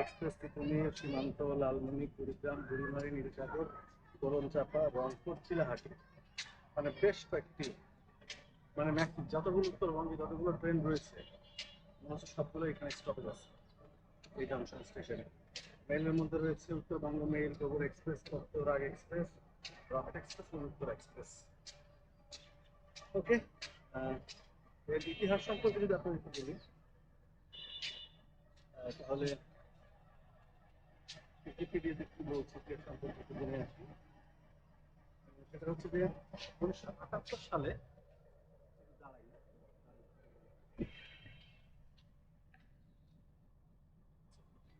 Express সীমান্ত লালমনি কুড়িগ্রাম বুড়িমারি নীলসাগর চাপা, রংপুর, চিলাহাটি। মানে বেশ কয়েকটি মানে ম্যাক্সি যতগুলো উত্তরবঙ্গে যতগুলো ট্রেন রয়েছে সবগুলো এখানে স্টপেজ আছে এই জংশন স্টেশনে মেইলের মধ্যে রয়েছে উত্তরবঙ্গ মেইল গোবর এক্সপ্রেস উত্তরাগ এক্সপ্রেস রকেট এক্সপ্রেস এবং উত্তর এক্সপ্রেস ওকে এর ইতিহাস সম্পর্কে যদি আপনাদের একটু বলি তাহলে উইকিপিডিয়াতে কি সম্পর্কে জেনে আসি। সেটা হচ্ছে যে উনিশশো আটাত্তর সালে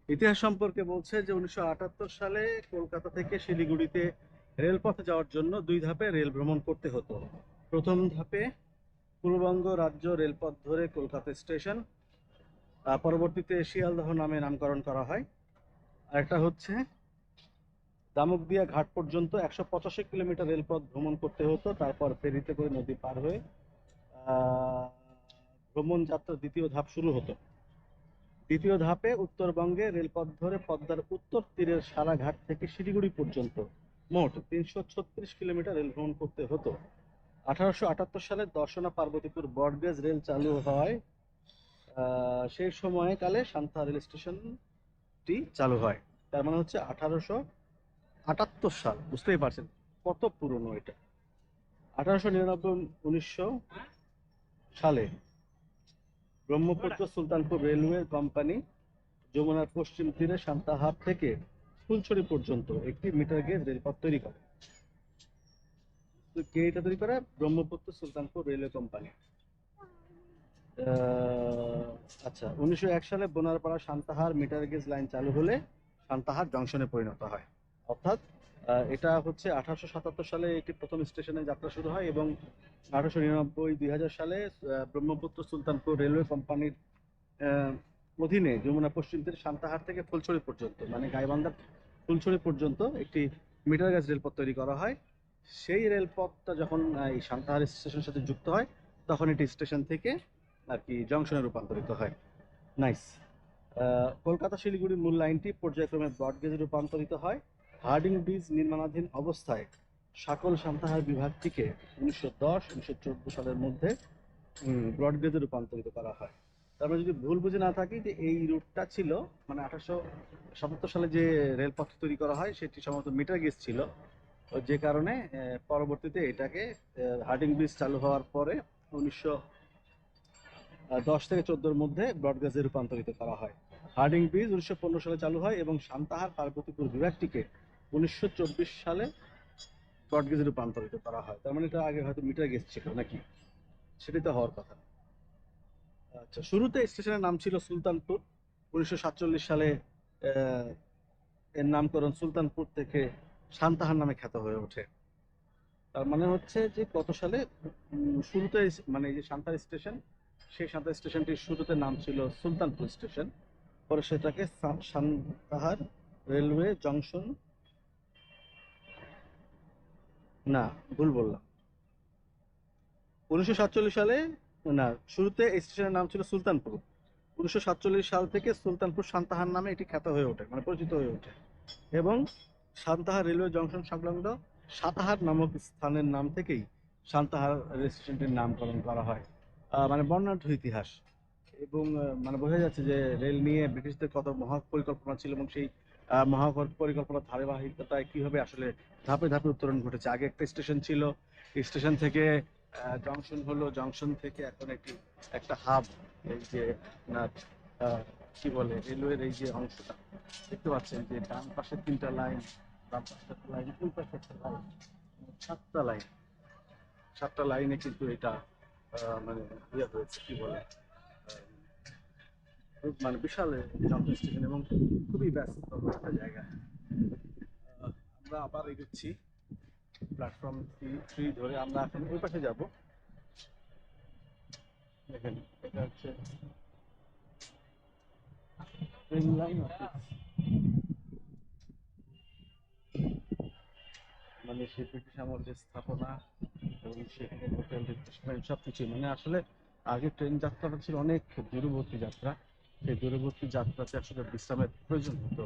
ইতিহাস সম্পর্কে বলছে যে উনিশশো আটাত্তর সালে কলকাতা থেকে শিলিগুড়িতে রেলপথে যাওয়ার জন্য দুই ধাপে রেল ভ্রমণ করতে হতো। প্রথম ধাপে পূর্ববঙ্গ রাজ্য রেলপথ ধরে কলকাতা স্টেশন পরবর্তীতে শিয়ালদহ নামে নামকরণ করা হয়। আরেকটা হচ্ছে দামুকদিয়া ঘাট পর্যন্ত একশো পঁচাশি কিলোমিটার রেলপথ ভ্রমণ করতে হতো, তারপর ফেরিতে করে নদী পার হয়ে ভ্রমণ যাত্রার দ্বিতীয় ধাপ শুরু হতো। দ্বিতীয় ধাপে উত্তরবঙ্গে রেলপথ ধরে পদ্মার উত্তর তীরের সারাঘাট থেকে শিলিগুড়ি পর্যন্ত মোট তিনশো ছত্রিশ কিলোমিটার রেল ভ্রমণ করতে হতো। আঠারোশো আটাত্তর সালে দর্শনা পার্বতীপুর ব্রডগেজ রেল চালু হয় সেই সময়কালে সান্তা রেল স্টেশনটি চালু হয়। তার মানে হচ্ছে আঠারোশো আটাত্তর সাল, বুঝতেই পারছেন, কত পুরনো এটা। আঠারোশো নিরানব্বই, উনিশশো সালে ব্রহ্মপুত্র সুলতানপুর রেলওয়ে কোম্পানি যমুনার পশ্চিম তীরে সান্তাহার থেকে ফুলছড়ি পর্যন্ত একটি মিটার গেজ রেলপথ তৈরি করে। কে এটা তৈরি করে? Brahmaputra Sultanpur railway company. আচ্ছা উনিশশো এক সালে Bonarpara Santahar metre gauge line চালু হলে সান্তাহার জংশনে পরিণত হয়। অর্থাৎ এটা হচ্ছে আঠারোশো সাতাত্তর সালে এটি প্রথম স্টেশনে যাত্রা শুরু হয় এবং আঠারোশো নিরানব্বই সালে ব্রহ্মপুত্র সুলতানপুর রেলওয়ে কোম্পানির অধীনে যমুনা পশ্চিম তীরে সান্তাহার থেকে ফুলছড়ি পর্যন্ত মানে গাইবান্ধার ফুলছড়ি পর্যন্ত একটি মিটার গেজ রেলপথ তৈরি করা হয়। সেই রেলপথটা যখন এই সান্তাহার স্টেশনের সাথে যুক্ত হয়, তখন এটি স্টেশন থেকে আর কি জংশনে রূপান্তরিত হয়। নাইস। কলকাতা শিলিগুড়ি মূল লাইনটি পর্যায়ক্রমে ব্রডগেজে রূপান্তরিত হয়। হার্ডিং ব্রিজ নির্মাণাধীন অবস্থায় সকল সান্তাহার বিভাগটিকে উনিশশো দশ, উনিশশো চোদ্দ সালের মধ্যে ব্রডগেজে রূপান্তরিত করা হয়। তার মানে যদি ভুল বুঝে না থাকি যে এই রুটটা ছিল মানে আঠারোশো সাতাত্তর সালে যে রেলপথ তৈরি করা হয়, সেটি সম্ভবত মিটার গেজ ছিল। যে কারণে পরবর্তীতে এটাকে হার্ডিং ব্রিজ চালু হওয়ার পরে উনিশশো দশ থেকে চোদ্দোর মধ্যে ব্রডগেজে রূপান্তরিত করা হয়। হার্ডিং ব্রিজ উনিশশো পনেরো সালে চালু হয় এবং সান্তাহার পার্বতীপুর বিভাগটিকে উনিশশো চব্বিশ সালে ব্রডগেজে রূপান্তরিত করা হয়। তার মানে এটা আগে হয়তো মিটার গেজ ছিল নাকি? সেটাই তো হওয়ার কথা। আচ্ছা শুরুতে স্টেশনের নাম ছিল সুলতানপুর। উনিশশো সাতচল্লিশ সালে এর নামকরণ সুলতানপুর থেকে সান্তাহার নামে খ্যাত হয়ে ওঠে। তার মানে হচ্ছে যে কত সালে? শুরুতে মানে যে সান্তাহার স্টেশন, সেই সান্তাহার স্টেশনটির শুরুতে নাম ছিল সুলতানপুর স্টেশন। পরে সেটাকে সান্তাহার রেলওয়ে জংশন না, ভুল বললাম। উনিশশো সাতচল্লিশ সালে, না, শুরুতে এই স্টেশনের নাম ছিল সুলতানপুর। উনিশশো সাতচল্লিশ সাল থেকে সুলতানপুর সান্তাহার নামে এটি খ্যাত হয়ে ওঠে মানে পরিচিত হয়ে ওঠে। এবং সান্তাহার রেলওয়ে জংশন সংলগ্ন সাতাহার নামক স্থানের নাম থেকেই সান্তাহার রেল স্টেশনটির নামকরণ করা হয়। মানে বর্ণাঢ্য ইতিহাস। এবং মানে বোঝা যাচ্ছে যে রেল নিয়ে ব্রিটিশদের কত মহা পরিকল্পনা ছিল এবং সেই আহ, মহা পরিকল্পনার ধারাবাহিকতায় কীভাবে আসলে ধাপে ধাপে উত্তরণ ঘটেছে? আগে একটা স্টেশন ছিল স্টেশন থেকে জংশন হলো জংশন থেকে এখন একটি একটা হাব এই যে কি বলে রেলওয়ের এই যে অংশটা। দেখতে পাচ্ছেন যে ডান পাশে তিনটা লাইন বাম পাশে একটা লাইন ওই পাশে একটা লাইন সাতটা লাইন। সাতটা লাইনে কিন্তু এটা মানে ইয়ে হয়েছে কি বলে মানে বিশাল জংশন স্টেশন এবং খুবই ব্যস্ত একটা জায়গা। আমরা আবার এগোচ্ছি প্ল্যাটফর্ম থ্রি ধরে আমরা এখন ওই পাশে যাব। দেখেন, এটা হচ্ছে লাইন মানে সেই ব্রিটিশ আমলের স্থাপনা এবং সেখানে হোটেল রেস্টুরেন্ট সব কিছুই মানে আসলে আগে ট্রেন যাত্রাটা ছিল অনেক দূরবর্তী যাত্রা। সেই দূরবর্তী যাত্রাতে আসলে বিশ্রামের প্রয়োজন হতো,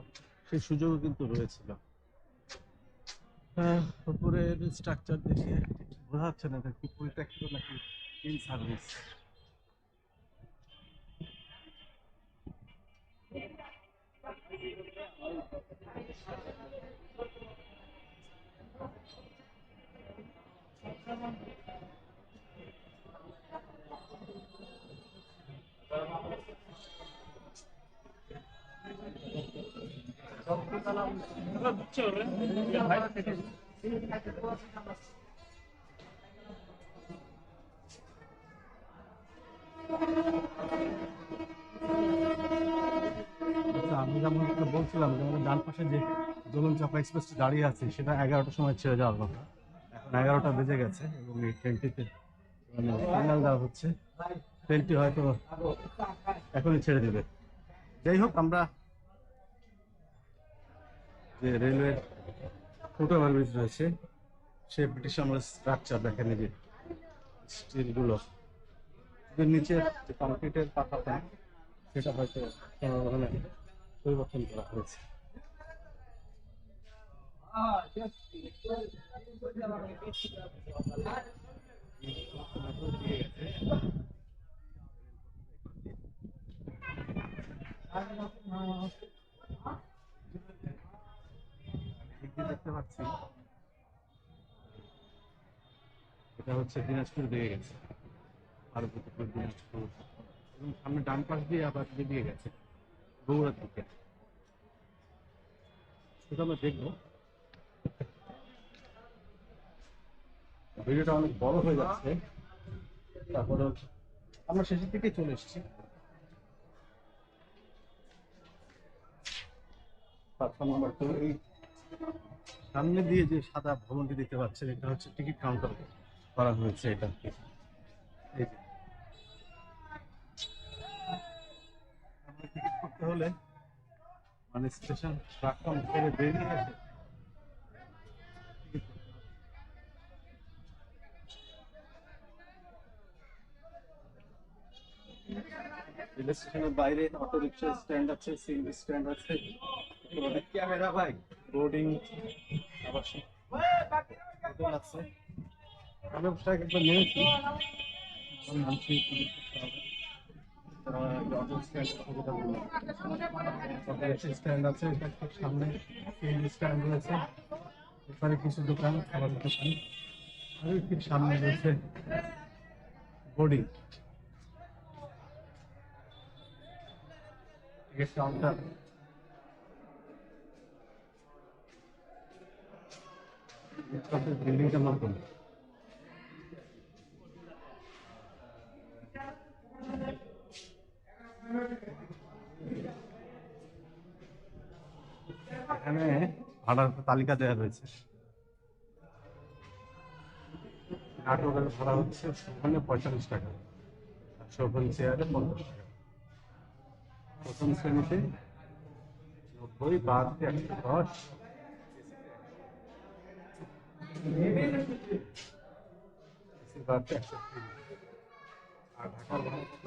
সেই সুযোগও কিন্তু রয়েছিল। উপরের স্ট্রাকচার দেখে বোঝা যাচ্ছে না কি পরিত্যক্ত নাকি ইন সার্ভিস আচ্ছা আমি যেমন বলছিলাম যে আমাদের ডান পাশে যে দোলন চাপা এক্সপ্রেসটি দাঁড়িয়ে আছে, সেটা এগারোটার সময় ছেড়ে যাওয়ার কথা। এখন এগারোটা বেজে গেছে এবং এই ট্রেনটিতে ফাইনাল দেওয়া হচ্ছে। ট্রেনটি হয়তো এখনই ছেড়ে দেবে। যাই হোক, আমরা যে রেলওয়ের ফুট ওভারব্রিজ রয়েছে, সে ব্রিটিশ আমলের স্ট্রাকচার দেখেন যে স্টিলগুলো এর নিচে যে কংক্রিটের পাতাটা, সেটা হয়তো কোনো ধরনের পরিবর্তন করা হয়েছে। দেখতে পাচ্ছি। এটা হচ্ছে দিনাজপুর দিকে গেছে। পার্বতীপুর দিনাজপুর। এবং সামনে ডান পাশ দিয়ে আবার বেরিয়ে গেছে। বগুড়ার দিকে। সেটা আমরা দেখব। ভিডিওটা অনেক বড় হয়ে যাচ্ছে। তারপরে আমরা শেষের দিকে চলে এসেছি। প্ল্যাটফর্ম নাম্বার টু এই সামনে দিয়ে যে সাদা ভবনটি দেখতে পাচ্ছেন, এটা হচ্ছে টিকিট কাউন্টার করা হয়েছে এটা। টিকিট করতে হলে মানে স্টেশন প্ল্যাটফর্ম থেকে বেরিয়ে এসে বাইরে অটো রিক্সা স্ট্যান্ড আছে, সিএনজি স্ট্যান্ড আছে। ক্যামেরা ভাই? বোর্ডিং আছে। আমি একবার অটো স্ট্যান্ড আছে সামনে। স্ট্যান্ড রয়েছে। কিছু দোকান, খাবার দোকান। আর ঠিক সামনে রয়েছে বোর্ডিং বিল্ডিংটা নতুন এখানে ভাড়ার তালিকা দেওয়া রয়েছে। নাটকের ভাড়া হচ্ছে ওখানে পঁয়তাল্লিশ টাকা। আর শোভন চেয়ারে পঞ্চাশ টাকা। প্রথম শ্রেণীতে নব্বই, বাদ একশো দশ। এসি বাদ দিয়ে একশো তিরিশ আর ঢাকার ভাড়া কত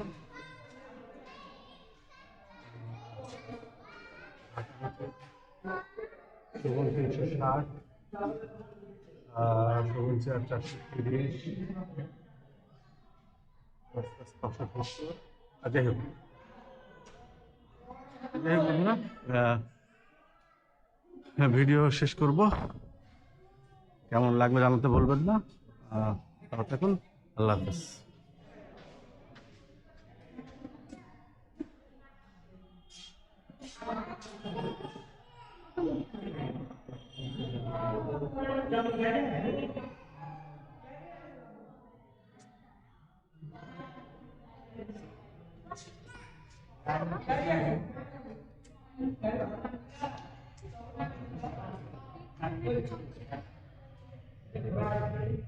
শোভন তিনশো ষাট আর শোভন চেয়ার চারশো তিরিশ পাঁচশো সত্তর আর যাই হোক যাই হোক বন্ধুরা আহ, হ্যাঁ ভিডিও শেষ করব। কেমন লাগবে জানাতে বলবেন না তারপর থাকুন আল্লাহ হাফেজ Thank you. anybody?